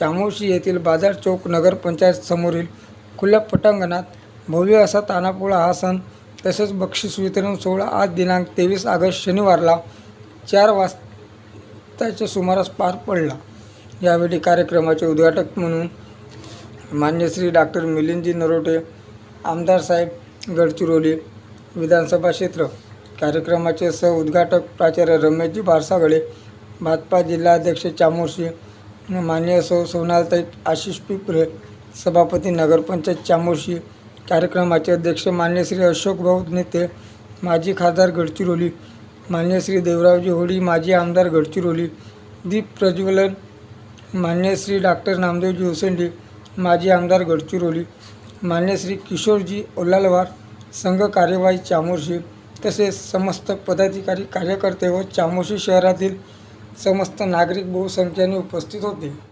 चामोशी येथील बाजार चौक नगरपंचायत समोरील खुल्या पटांगणात भव्य असा तानापोळा हा सण तसेच बक्षीस वितरण सोहळा आज दिनांक तेवीस ऑगस्ट शनिवारला चार वाजताच्या सुमारास पार पडला. यावेळी कार्यक्रमाचे उद्घाटक म्हणून मान्य श्री डॉक्टर मिलिंदजी नरोटे आमदार साहेब गडचिरोली विधानसभा क्षेत्र. कार्यक्रमाचे सह उद्घाटक प्राचार्य रमेशजी भारसागळे भाजपा जिल्हाध्यक्ष चामोर्शी मान्य सौ सोनालताई आशिष पिपरे सभापती नगरपंचायत चामोशी कार्यक्रमाचे अध्यक्ष मान्य श्री अशोक भाऊ नेते माजी खासदार गडचिरोली मान्य श्री देवरावजी होळी माजी आमदार गडचिरोली दीप प्रज्वलन मान्य श्री डॉक्टर नामदेवजी होसेंडी माजी आमदार गडचिरोली मान्य श्री किशोरजी ओलालवार संघ कार्यवाही चामोर्शी तसेच समस्त पदाधिकारी कार्यकर्ते व चामोर्शी शहरातील समस्त नागरिक बहुसंख्येने उपस्थित होते.